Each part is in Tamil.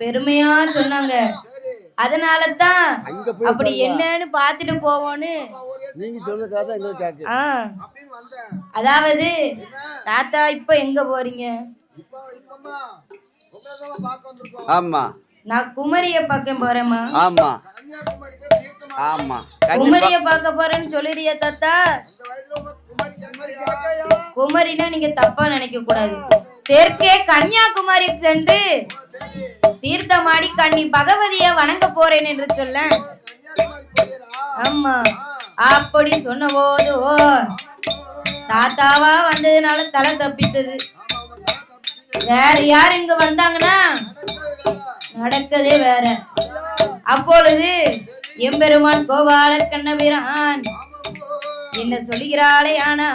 பெருமையா சொன்னாங்க. அதனால தான் அப்படி என்னன்னு பார்த்துட்டு போவோன்னு. அதாவது தாத்தா இப்ப எங்க போறீங்க? ஆமா. நான் குமரிய பார்க்க போறேம்மா. ஆமா. ஆமா. குமரிய பார்க்க போறேன்னு சொல்லுறிய தாத்தா. குமரினா நீங்க தப்பா நினைக்க கூடாது தெற்கே கன்னியாகுமரி சென்று தீர்த்தமாடி கண்ணி பகவதிய வணங்க போறேன் என்று சொல்ல. ஆமா. அப்படி சொன்னபோது ஓ தாத்தாவா வந்ததுனால தலை தப்பித்தது. வேற யார் இங்க வந்தாங்கன்னா? நடக்கதே வேற. அப்பொழுது எம்பெருமான் கோபால கண்ணபிரான் என்ன சொல்லுகிறாளே ஆனா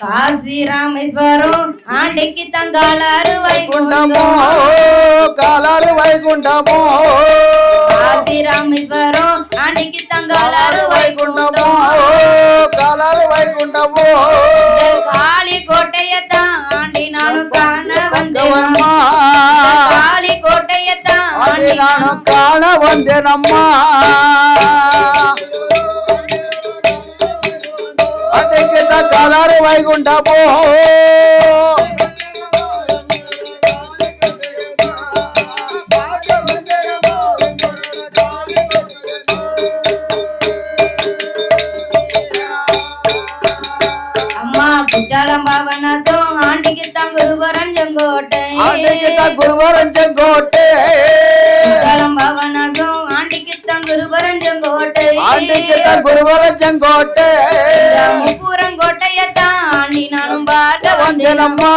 காசி ராமேஸ்வரம் ஆண்டைக்கு தங்கால அறுவை வைகுண்டமோ காலாறு வைகுண்டமோ காசி ராமேஸ்வரம் ஆண்டைக்கு தங்கால அறுவை வைகுண்டமோ காலாறு வைகுண்டமோ காளி கோட்டையத்தான் ஆண்டி நானும் காண வந்தேன் காளி கோட்டையத்தான் அதை ஆண்டி நானும் காண வந்தேன் அம்மா அன்னைக்கு தான் காலாறு வைகுண்டமோ அம்மா குற்றாலம் பாவனாசம் ஆண்டிக்கு தான் குருவரன் செங்கோட்டை. அன்னைக்கு பார்க்க வந்தேன் வந்தேன் அம்மா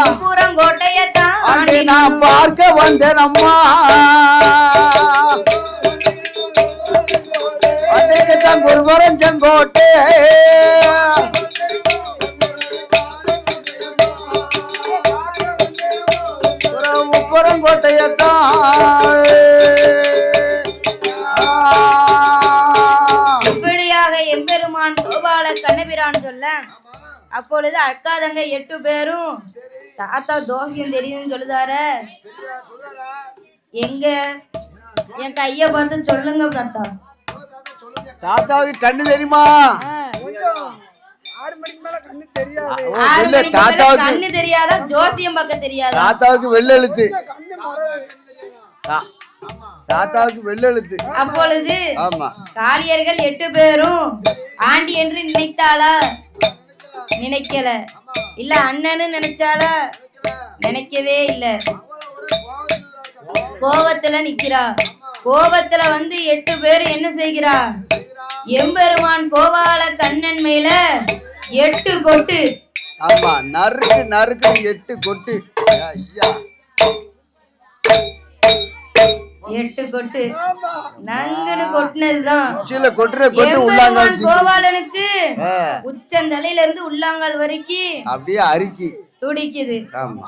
முப்பூரங்கோட்டையத்தான் அன்னை ஆண்டி நான் பார்க்க வந்தேன் அம்மா அன்னைக்கு தான் குருவரன் செங்கோட்டை இப்படியாக எம்பெருமான் கோபால கண்ணபிரான் சொல்ல அப்பொழுது அக்காதங்க எட்டு பேரும் தாத்தா தோசையும் தெரியுதுன்னு சொல்லுதார? எங்க? என் கைய பார்த்து சொல்லுங்க தாத்தா. தாத்தாவுக்கு கண்ணு தெரியுமா? கண்ணு தெரியாது? ஜோசியம் பார்க்க தெரியாதா? தாத்தாவுக்கு வெள்ளெழுத்து கண்ணு மரம் தா- தாத்தாவுக்கு வெள்ளெழுத்து அப்பொழுது ஆமா. காளியர்கள் எட்டு பேரும் ஆண்டி என்று நினைத்தாளா? நினைக்கல. இல்ல அண்ணன்னு நினைச்சாளா நினைக்கவே இல்ல. கோபத்துல நிக்கிறா. கோபத்துல வந்து எட்டு பேர் என்ன செய்கிறா? எம்பெருமான் கோபால கண்ணன் மேல எட்டு கொட்டு. ஆமா நறுக்கு நறுக்கு எட்டு கொட்டு. ஐயா. எட்டு கொட்டு. நங்குன்னு கொட்டினதுதான். கோபாலனுக்கு உச்சந்தலையில இருந்து உள்ளாங்கால் வரைக்கும் அப்படியே அரிக்கி துடிக்குது. ஆமா.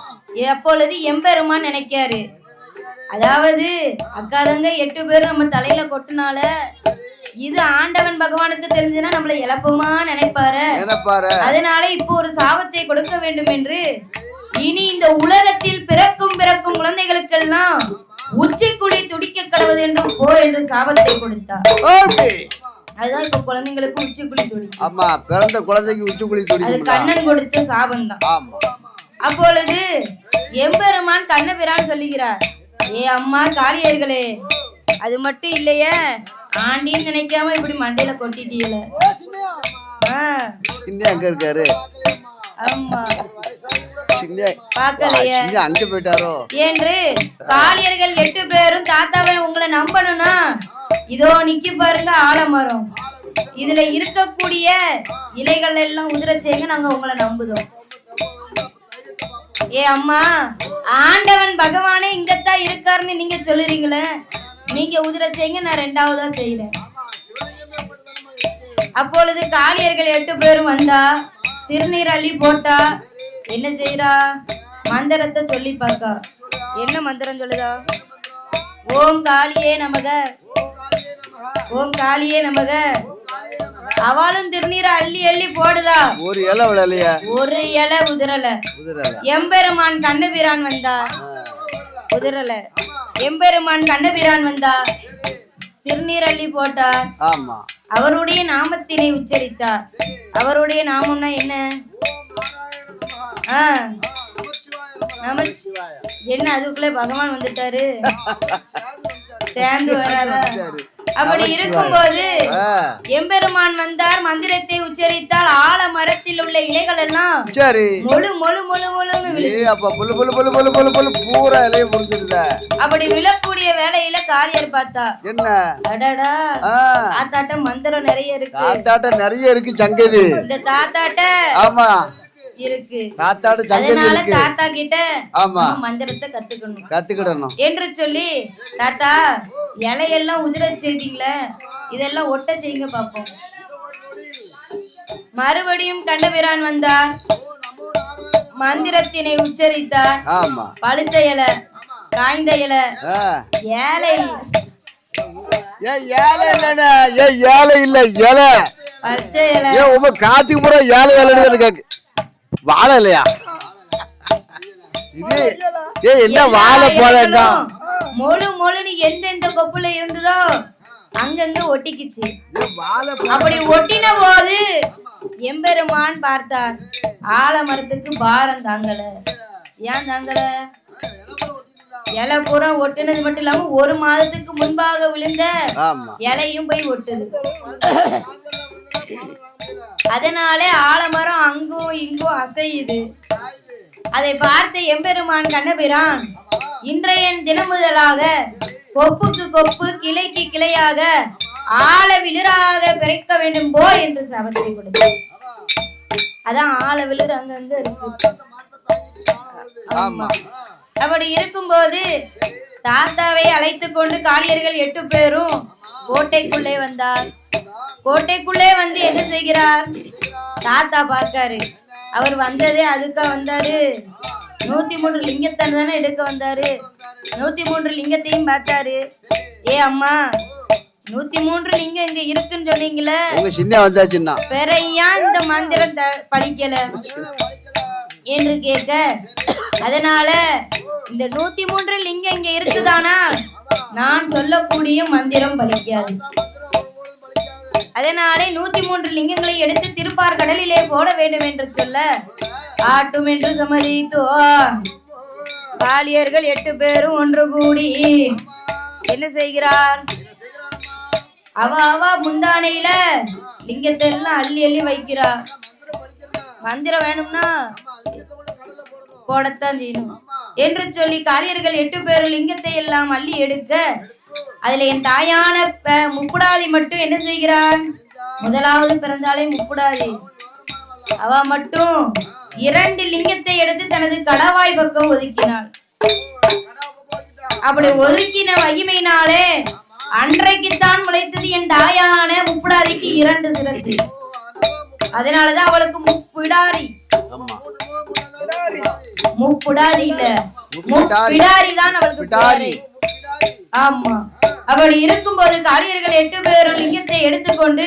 எப்பொழுது எம்பெருமான் நினைக்காரு அதாவது அக்காதங்க எட்டு பேரும் நம்ம தலையில கொட்டுனால இது ஆண்டவன் பகவானுக்கு தெரிஞ்சுன்னா நம்மள இழப்பமா நினைப்பாரு? நினைப்பாரு? அதனால இப்போ ஒரு சாபத்தை கொடுக்க வேண்டும் என்று இனி இந்த உலகத்தில் பிறக்கும் பிறக்கும் குழந்தைகளுக்கெல்லாம் உச்சிக்குழி துடிக்க கடவுது என்றும் போ என்று சாபத்தை கொடுத்தார். அதுதான் இப்ப குழந்தைங்களுக்கு உச்சிக்குழி துடி ஆமா பிறந்த குழந்தைக்கு உச்சிக்குழி அது துடிக்கும்ல கண்ணன் கொடுத்த சாபம்தான். ஆமா. அப்பொழுது எம்பெருமான் கண்ணபிரான் சொல்லுகிறார் ஏ அம்மா காளியர்களே அது மட்டும் இல்லையே ஆண்டின்னு நினைக்காம இப்படி மண்டையில கொட்டிட்டீல சின்ன அங்க இருக்காரு? ஆமா. பார்க்கலையே. அங்க போயிட்டாரோ? என்று காளியர்கள் எட்டு பேரும் தாத்தாவை உங்களை நம்பணும்னா இதோ நிக்கி பாருங்க ஆலமரம் இதுல இருக்கக்கூடிய இலைகள் எல்லாம் உதிர செய்யுங்க நாங்க உங்களை நம்புதோம். ஏ அம்மா ஆண்டவன் பகவானே இங்கத்தான் இருக்காருன்னு நீங்க சொல்லுறீங்களே? நீங்க உதிர செய்யுங்க நான் ரெண்டாவதா செய்யறேன் அப்பொழுது காளியர்கள் எட்டு பேரும் வந்தா திருநீர் அள்ளி போட்டா என்ன செய்றா? மந்திரத்தை சொல்லி பார்க்கா. என்ன மந்திரம் சொல்லுதா? ஓம் காளியே நமக. ஓம் காளியே நமக. அவளும் திருநீரை அள்ளி அள்ளி போடுதா? ஒரு இலை விடலையா. ஒரு இலை உதிரல. எம்பெருமான் கண்ணபிரான் வந்தா? உதிரல. எம்பெருமான் கண்ணபிரான் வந்தார் திருநீரள்ளி போட்டார் ஆமா. அவருடைய நாமத்தினை உச்சரித்தார் அவருடைய நாமம்னா என்ன? என்ன அதுக்குள்ள பகவான் வந்துட்டாரு? சேர்ந்து வராரா? அப்படி இருக்கும்போது எம்பெருமான் வந்தார் மந்திரத்தை உச்சரித்தால் ஆல மரத்தில் உள்ள இலைகள் எல்லாம் சரி. மொழு மொழு மொழு மொழுன்னு அப்ப புல்லு புல்லு புல்லு புல்லு புல்லு புல்லு பூரா இலைய முடிஞ்சிருத அப்படி விழக்கூடிய வேலையில காளியர் பார்த்தா என்ன? அடடா தாத்தாட்ட மந்திரம் நிறைய இருக்கு. காத்தாட்ட நிறைய இருக்கு சங்கதி. இந்த தாத்தாட்ட ஆமா. இருக்கு. சங்கதி அதனால இருக்கு. தாத்தா கிட்ட ஆமா. நம்ம மந்திரத்தை கத்துக்கணும். கத்துக்கிடணும். என்று சொல்லி தாத்தா இலையெல்லாம் உதிர செய்தீங்களே இதெல்லாம் ஒட்ட செய்யுங்க பாப்போம். மறுபடியும் கண்டபிரான் வந்தார். மந்திரத்தினை உச்சரித்தார். ஆமா. பழுத்த இலை காய்ந்த இலை ஆ. ஏழை. ஏ ஏழை இல்லைண்ணே. ஏ ஏழை இல்ல இலை. பச்சை இலை. ஏ உங்க காத்துக்கு பூரா ஏழை ஏழைன்னு இருக்கு வாழை இல்லையா ஏ என்ன வாழை போலண்டா மொழு மொழுன்னு எந்தெந்த கொப்புல இருந்ததோ அங்கங்க ஒட்டிக்கிச்சு. அப்படி ஒட்டின போது எம்பெருமான் பார்த்தார் ஆலமரத்துக்கு பாரம் தாங்கல. ஏன் தாங்கல? இலை பூரா ஒட்டுனது மட்டும் இல்லாம ஒரு மாதத்துக்கு முன்பாக விழுந்த இலையும் போய் ஒட்டுது. அதனாலே ஆலமரம் அங்கும் இங்கும் அசையுது. அதை பார்த்த எம்பெருமான் கண்ணபிரான் இன்றைய தினம் முதலாக கொப்புக்கு கொப்பு கிளைக்கு கிளையாக ஆழ விழுறாக பிறக்க வேண்டும் போ என்று சபத்தை கொடுத்தார். அதான் ஆழ விழுறு அங்கங்க இருக்கு. ஆமா. அப்படி இருக்கும்போது தாத்தாவை அழைத்து கொண்டு காளியர்கள் எட்டு பேரும் கோட்டைக்குள்ளே வந்தார். கோட்டைக்குள்ளே வந்து என்ன செய்கிறார்? தாத்தா பார்க்காரு. அவர் வந்ததே அதுக்கா வந்தாரு. நூத்தி மூன்று லிங்கத்தை தானே எடுக்க வந்தாரு. நூத்தி மூன்று லிங்கத்தையும் பார்த்தாரு. ஏ அம்மா நூத்தி மூன்று லிங்கம் இங்க இருக்குன்னு சொன்னீங்களே. உங்க சின்ன வந்தாச்சுன்னா. பிற ஏன் இந்த மந்திரம் பழிக்கல என்று கேட்க அதனால இந்த நூத்தி மூன்று லிங்கம் இங்க இருக்குதானா நான் சொல்லக்கூடிய மந்திரம் பலிக்காது அதனாலே நூத்தி மூன்று லிங்கங்களை எடுத்து திருப்பார் கடலிலே போட வேண்டும் என்று சொல்ல. ஆட்டும் என்று சம்மதித்தோ காளியர்கள் எட்டு பேரும் ஒன்று கூடி என்ன செய்கிறார்? அவ அவ முந்தானையில லிங்கத்தை எல்லாம் அள்ளி அள்ளி வைக்கிறா. மந்திரம் வேணும்னா போடத்தான் செய்யணும். என்று சொல்லி காளியர்கள் எட்டு பேரும் லிங்கத்தை எல்லாம் அள்ளி எடுக்க அதுல என் தாயான முப்புடாதி மட்டும் என்ன செய்கிறார் முதலாவது பிறந்தாலே முப்புடாதி. அவ மட்டும் இரண்டு லிங்கத்தை எடுத்து தனது கடவாய் பக்கம் ஒதுக்கினாள். அப்படி ஒதுக்கின மகிமையினாலே அன்றைக்குத்தான் முளைத்தது என் தாயான முப்புடாதிக்கு இரண்டு சிரசு. அதனாலதான் அவளுக்கு முப்பிடாரி. முப்புடாதி இல்ல. முப்பிடாரி. தான் அவளுக்கு. ஆமா. அப்படி இருக்கும்போது காளியர்கள் எட்டு பேரும் லிங்கத்தை எடுத்துக்கொண்டு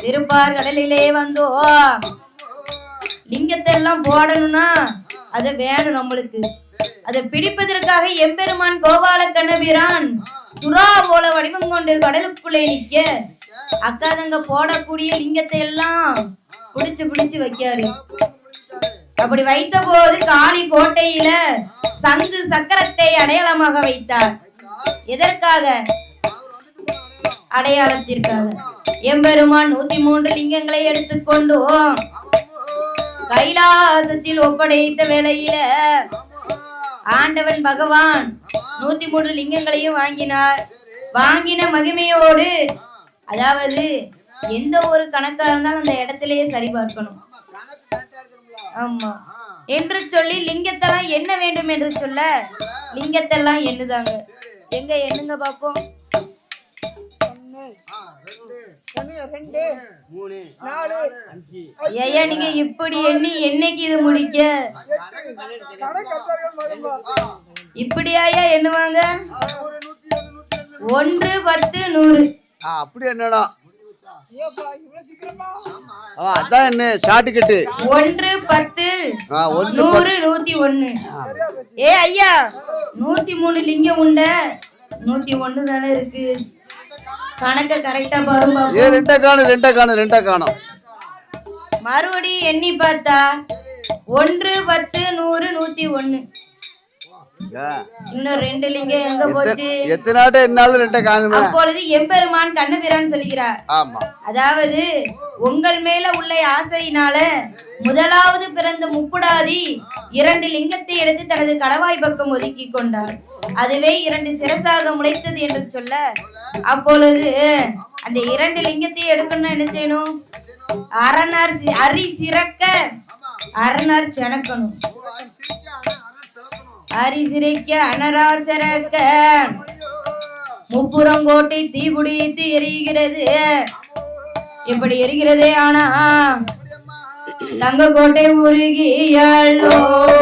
திருப்பார் கடலிலே வந்தோ லிங்கத்தை எல்லாம் போடணும்னா அது வேணும் நம்மளுக்கு. அதை பிடிப்பதற்காக எம்பெருமான் கோபால கண்ணபிரான் சுறா போல வடிவம் கொண்டு கடலுக்குள்ளே நிக்க அக்கா தங்க போடக்கூடிய லிங்கத்தை எல்லாம் பிடிச்சு பிடிச்சு வைக்காரு. அப்படி வைத்த போது காளி கோட்டையில சங்கு சக்கரத்தை அடையாளமாக வைத்தார். எதற்காக? அடையாளத்திற்காக. எம்பெருமான் நூத்தி மூன்று லிங்கங்களை எடுத்துக்கொண்டோம் கைலாசத்தில் ஒப்படைத்த வேளையில ஆண்டவன் பகவான் நூத்தி மூன்று லிங்கங்களையும் வாங்கினார். வாங்கின மகிமையோடு அதாவது எந்த ஒரு கணக்கா இருந்தாலும் அந்த இடத்திலேயே சரி பார்க்கணும். ஆமா. என்று சொல்லி லிங்கத்தெல்லாம் என்ன வேண்டும் என்று சொல்ல லிங்கத்தெல்லாம் எண்ணுதாங்க எங்க எண்ணுங்க பாப்போம். ஐயா நீங்க இப்படி எண்ணி என்னைக்கு இது முடிக்க? இப்படியாயா எண்ணுவாங்க? ஒன்று பத்து நூறு. ஆ, அப்படி என்னடா அதான் என்ன ஷார்ட் ஒன்று பத்து நூறு நூத்தி போச்சு ஏ ஐயா நூத்தி மூணு லிங்கம் உண்ட. நூத்தி ஒண்ணு தானே இருக்கு. கணக்க கரெக்டா பாருங்க. ஏ ரெண்டா காணும் ரெண்டா காணும் ரெண்டா காணும் மறுபடியும் எண்ணி பார்த்தா ஒன்று பத்து நூறு நூத்தி ஏ, இன்னும் ரெண்டு லிங்கம் எங்க போச்சு? எத்தனை ஆட்டம் என்னாலும் ரெண்டா காணுமே அப்பொழுது எம்பெருமான் கண்ணபிரான் சொல்கிறார் ஆமா. அதாவது உங்கள் மேல உள்ள ஆசையினால முதலாவது பிறந்த முப்புடாதி இரண்டு லிங்கத்தை எடுத்து தனது கடவாய் பக்கம் ஒதுக்கி கொண்டார். அதுவே இரண்டு சிரசாக முளைத்தது என்று சொல்ல அப்பொழுது அந்த இரண்டு லிங்கத்தை எடுக்கணும்னா என்ன செய்யணும்? அரணார் அரி சிறக்க அரணார் செனக்கணும். அரிசிரைக்க அனரார் சிறக்க. முப்புறங்கோட்டை தீபுடித்து எரிகிறது. இப்படி எரிகிறதே ஆனா தங்க கோட்டை உருகியாளோ தங்க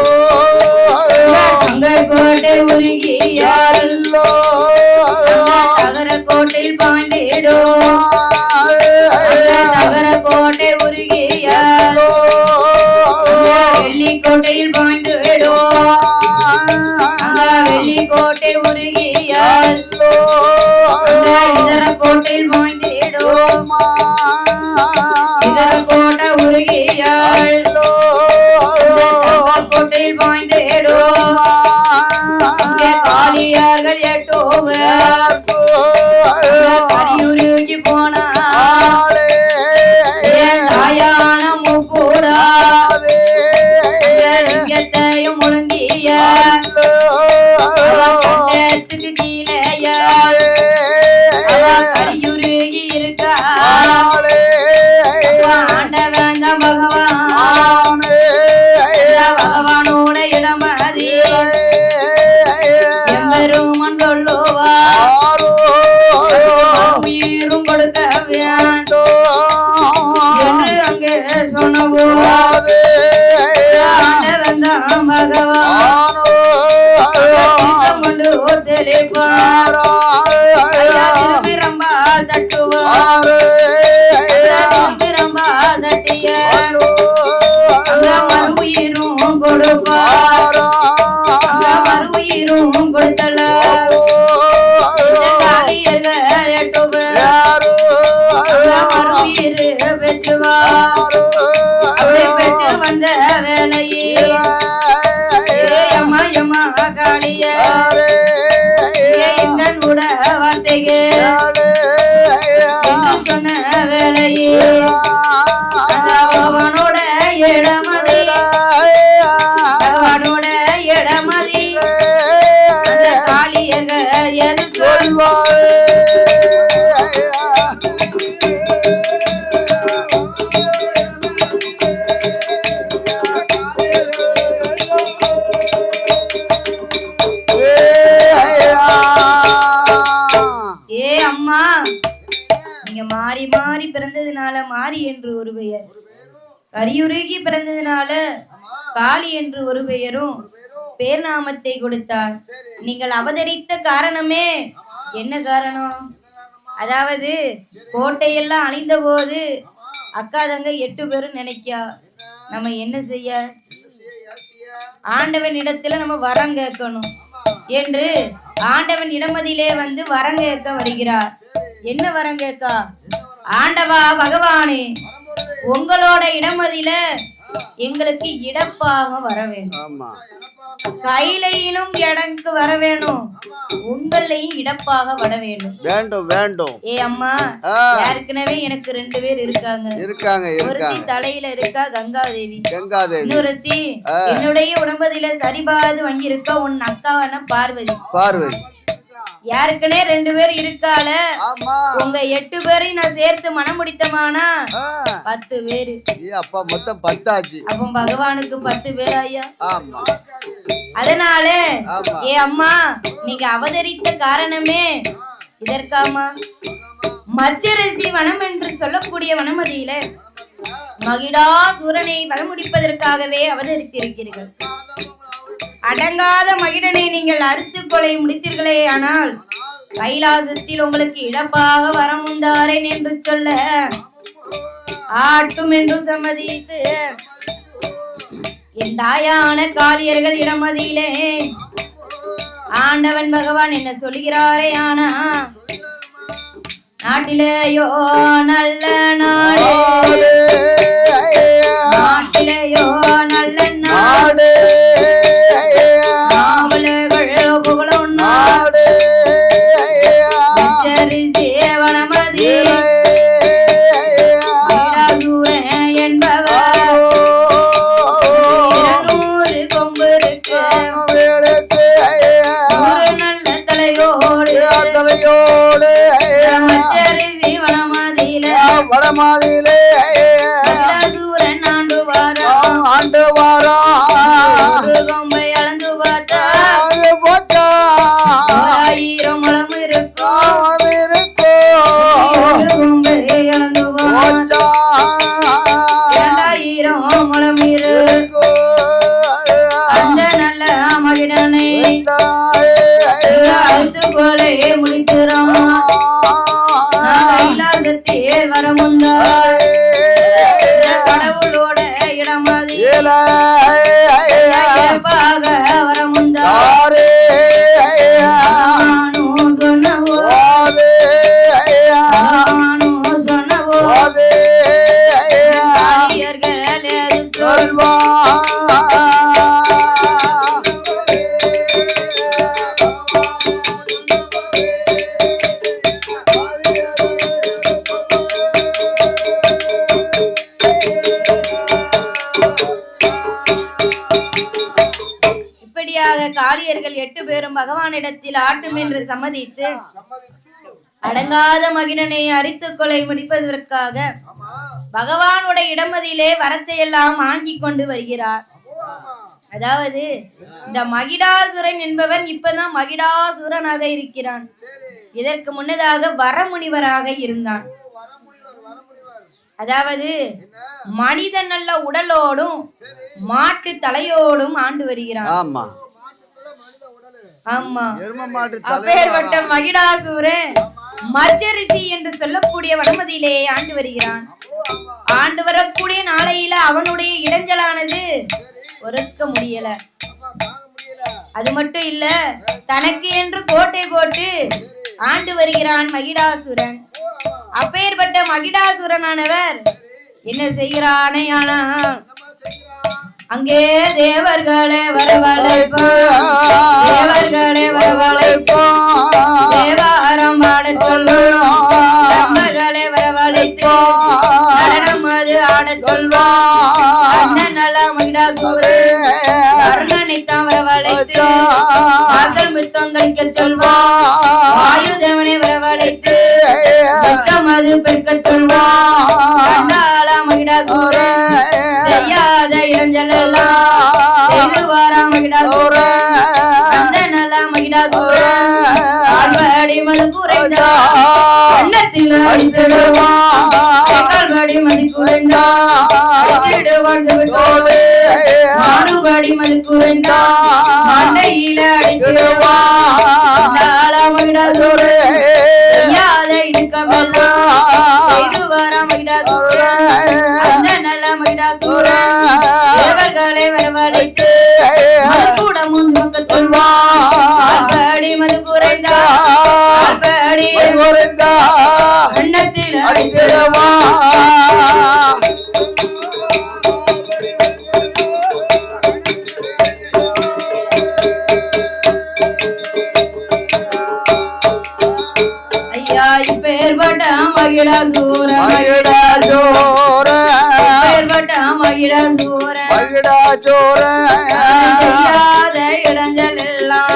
காளி என்று ஒரு பெயரும் பேர் நாமத்தை கொடுத்தார். நீங்கள் அவதரித்த காரணமே என்ன காரணம்? அதாவது கோட்டையெல்லாம் அழிந்த போது அக்கா தங்க எட்டு பேரும் நினைக்கா நம்ம என்ன செய்ய? ஆண்டவன் இடத்துல நம்ம வரம் கேட்கணும் என்று ஆண்டவன் இடமதிலே வந்து வரம் கேட்க வருகிறார். என்ன வரம் கேட்கா? ஆண்டவா பகவானே உங்களோட இடமதில எங்களுக்கு இடப்பாக வர வேண்டும். கையிலையிலும் இடங்கு வர வேணும் உங்களையும் இடப்பாக வர வேண்டும். வேண்டும் வேண்டும். ஏ அம்மா. ஏற்கனவே எனக்கு ரெண்டு பேர் இருக்காங்க. இருக்காங்க ஒருத்தி தலையில இருக்கா கங்காதேவி. கங்காதேவி. இன்னொருத்தி என்னுடைய உடம்பதில சரிபாது வாங்கி இருக்கா உன் அக்காவான பார்வதி. பார்வதி. யாருக்குனே ரெண்டு பேர் இருக்கால உங்க எட்டு பேரையும் நான் சேர்த்து மனம் முடித்தமானா. பத்து பேரு. ஏ அப்பா மொத்தம் பத்தாச்சு. அப்போ பகவானுக்கு பத்து பேர் ஐயா ஆமா. அதனால. ஏ அம்மா நீங்க அவதரித்த காரணமே இதற்காமா? மச்சரிசி வனம் என்று சொல்லக்கூடிய வனமதியில மகிடாசூரனை வனமுடிப்பதற்காகவே அவதரித்திருக்கிறீர்கள். அடங்காத மகிடனை நீங்கள் அறுத்து கொலை முடித்தீர்களே ஆனால் கைலாசத்தில் உங்களுக்கு இடப்பாக வரமுந்தாரேன் என்று சொல்ல ஆட்டும் என்று சம்மதித்து என் தாயான காளியர்கள் இடமதியிலே ஆண்டவன் பகவான் என்ன சொல்கிறாரே ஆனா நாட்டிலேயோ நல்ல நாடு. பேரும் பகவானிடத்தில் ஆட்டும் என்று சம்மதித்து அடங்காத மகிழனை அரித்து கொலை முடிப்பதற்காக பகவானுடைய இடமதியிலே வரத்தை எல்லாம் வாங்கிக் கொண்டு வருகிறார். அதாவது இந்த மகிடாசுரன் என்பவன் இப்பதான் மகிடாசுரனாக இருக்கிறான். இதற்கு முன்னதாக வரமுனிவராக இருந்தான். அதாவது மனிதன் நல்ல உடலோடும் மாட்டு தலையோடும் ஆண்டு வருகிறான். ஆமா. அப்பேற்பட்ட மகிடாசூரன் மச்சரிசி என்று சொல்லக்கூடிய வடமதியிலே ஆண்டு வருகிறான். ஆண்டு வரக்கூடிய நாளையில அவனுடைய இடைஞ்சலானது பொறுக்க முடியல. அது மட்டும் இல்ல தனக்கு என்று கோட்டை போட்டு ஆண்டு வருகிறான் மகிடாசுரன். அப்பேற்பட்ட மகிடாசுரனானவர் என்ன செய்கிறானே ஆனா அங்கே தேவர்களே வரவழைப்பான் தேவர்களே வரவழைப்பான் தேவாரம் பாடச் சொல்லும் ரம்பகளே வரவழைத்து நடனம் அது ஆடச் சொல்வான் அண்ணன் மண்டா சொல்றேன் அருணனைத்தான் வரவழைத்து. அசல் முத்தம் கழிக்க சொல்வோம் அன்னத்தில் அடித்திடுவான் கால்வாடி மது குறைந்தா அடித்திடுவான் செவிட்டோடு மாறுபாடி மது குறைந்தா அன்னத்தில் ஐயா இப்பேற்பட்ட மகிடாசூரன் இப்பேற்பட்ட மகிடாசூரன் செய்யாத இடைஞ்சல் எல்லாம்.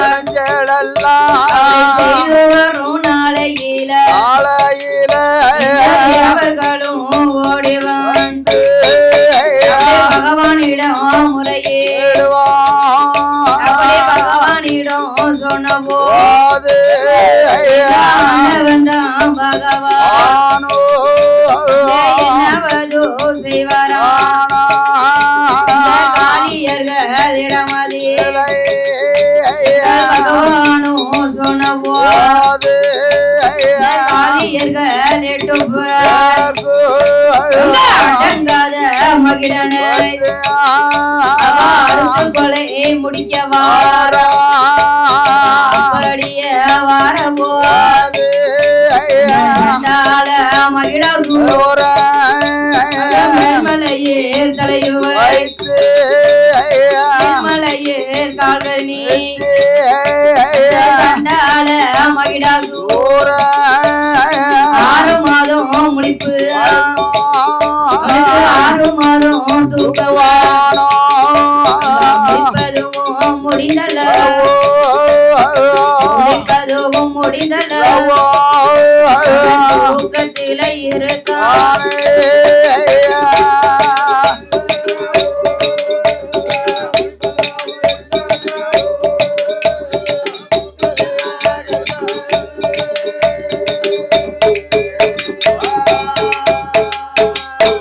செய்து வரும் வந்தான் பகவான் என்னவதோ செய்வாரா காளியர்களிடம் அதே பகவானும் காளியர்கள் எட்டு அடங்காத மகிழனை கொலை முடிக்கவா மகிழாசு மேல்மலையேர் தலைவர் மேல்மலையேர் கால்கள் நீ சண்டாள மகிழாசு ஆறு மாதம் முடிப்பு ஆறு மாதம் தூக்கவானோ முடிப்பதுவும் முடிந்தல முடிப்பதுவும் முடிந்தல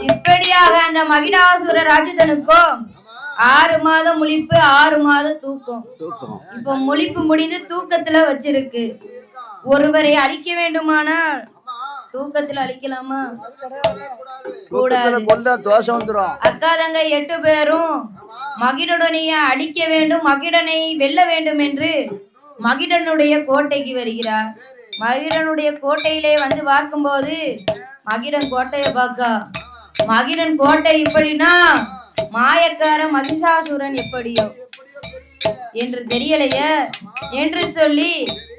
இப்படியாக அந்த மகிடாசுர ராஜதனுக்கும் ஆறு மாதம் முழிப்பு ஆறு மாதம் தூக்கம். இப்ப முழிப்பு முடிந்து தூக்கத்துல வச்சிருக்கு. ஒருவரை அழிக்க வேண்டுமானால் தூக்கத்துல அழிக்கலாமா கூடாது. கொண்ட தோசை அக்கா தங்க எட்டு பேரும் மகிடனைய அழிக்க வேண்டும் மகிடனை வெல்ல வேண்டும் என்று மகிடனுடைய கோட்டைக்கு வருகிறார். மகிடனுடைய கோட்டையிலே வந்து பார்க்கும்போது மகிடன் கோட்டையை பார்க்கா. மகிடன் கோட்டை இப்படின்னா மாயக்கார மகிஷாசுரன் எப்படியோ. என்று தெரியலையே? என்று சொல்லி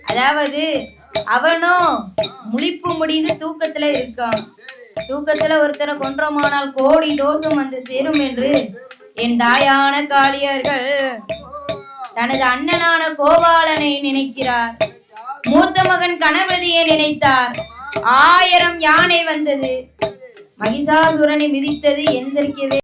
அதாவது அவனும் முழிப்பு முடிந்து தூக்கத்துல இருக்கான். தூக்கத்துல ஒருத்தரை கொன்றமானால் கோடி தோஷம் வந்து சேரும் என்று என் தாயான காளியர்கள் தனது அண்ணனான கோபாலனை நினைக்கிறார். மூத்த மகன் கணபதியை நினைத்தார். ஆயிரம் யானை வந்தது. மகிஷாசுரனை மிதித்தது எந்திரிக்கவே